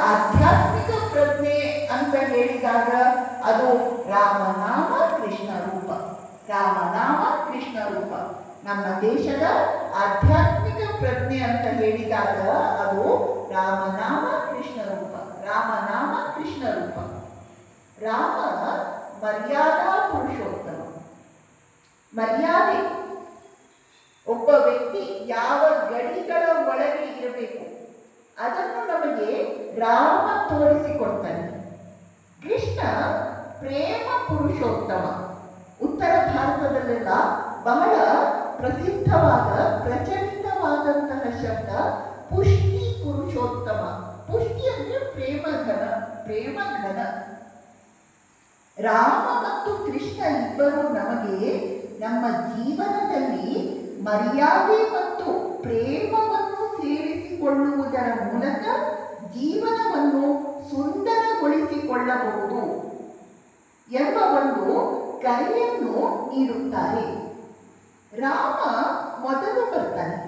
ಆಧ್ಯಾತ್ಮಿಕ ಪ್ರಜ್ಞೆ ಅಂತ ಹೇಳಿದಾಗ ಅದು ರಾಮನಾಮ ಕೃಷ್ಣ ರೂಪ. ರಾಮನಾಮ ಕೃಷ್ಣ ರೂಪ. ನಮ್ಮ ದೇಶದ ಆಧ್ಯಾತ್ಮಿಕ ಪ್ರಜ್ಞೆ ಅಂತ ಹೇಳಿದಾಗ ಅದು ರಾಮನಾಮ ಕೃಷ್ಣ ರೂಪ. ರಾಮನಾಮ ಕೃಷ್ಣ ರೂಪ. ರಾಮ ಮರ್ಯಾದಾ ಪುರುಷೋತ್ತಮ. ಮರ್ಯಾದೆ. ಒಬ್ಬ ವ್ಯಕ್ತಿ ಯಾವ ಅದನ್ನು ನಮಗೆ ರಾಮ ತೋರಿಸಿಕೊಡ್ತಾನೆ. ಕೃಷ್ಣ ಪ್ರೇಮ ಪುರುಷೋತ್ತಮ. ಉತ್ತರ ಭಾರತದಲ್ಲೆಲ್ಲ ಬಹಳ ಪ್ರಸಿದ್ಧವಾದ, ಪ್ರಚಲಿತವಾದಂತಹ ಶಬ್ದ ಪುಷ್ಟಿ ಪುರುಷೋತ್ತಮ. ಪುಷ್ಟಿ ಅಂದ್ರೆ ಪ್ರೇಮ ಘನ ಪ್ರೇಮ ಘನ. ರಾಮ ಮತ್ತು ಕೃಷ್ಣ ಇಬ್ಬರು ನಮಗೆ ನಮ್ಮ ಜೀವನದಲ್ಲಿ ಮರ್ಯಾದೆ ಮತ್ತು ಪ್ರೇಮವನ್ನು ಜೀವನವನ್ನು ಸುಂದರಗೊಳಿಸಿಕೊಳ್ಳಬಹುದು ಎಂಬ ಒಂದು ಕರೆಯನ್ನು ನೀಡುತ್ತಾರೆ. ರಾಮ ಮೊದಲು ಬರ್ತಾನೆ.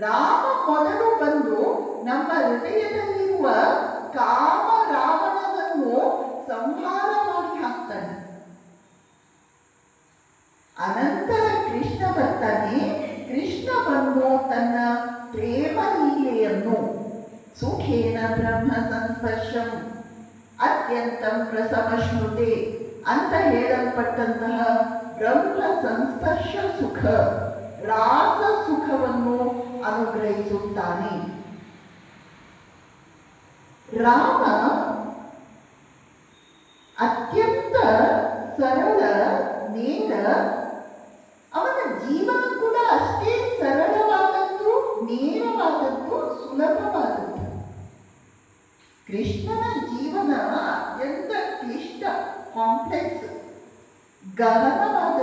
ರಾಮ ಮೊದಲು ಬಂದು ನಮ್ಮ ಹೃದಯದಲ್ಲಿರುವ ಕಾಮ ರಾವಣನನ್ನು ಸಂಹಾರ ಮಾಡಿ ಹಾಕ್ತಾನೆ. ಅನಂತರ ಕೃಷ್ಣ ಬರ್ತಾನೆ. ಕೃಷ್ಣ ಬಂದು ತನ್ನ ಪ್ರೇಮ ಲೀಲೆಯನ್ನು ಸುಖೇನ ಬ್ರಹ್ಮ ಸಂಸ್ಪರ್ಶಂ ಅತ್ಯಂತಂ ರಸಮಶ್ನುತೆ ಅಂತ ಹೇಳಲ್ಪಟ್ಟಂತಹ ಬ್ರಹ್ಮ ಸಂಸ್ಪರ್ಶ ಸುಖ ರಾಸ ಸುಖವನ್ನು ಅನುಗ್ರಹಿಸುತ್ತಾನೆ ರಾಮ ಅತ್ಯಂತ ಸರಳ ನೇರ ಕೃಷ್ಣನ ಜೀವನ ಅತ್ಯಂತ ಕ್ಲಿಷ್ಟ ಕಾಂಪ್ಲೆಕ್ಸ್ ಗಹನವಾದ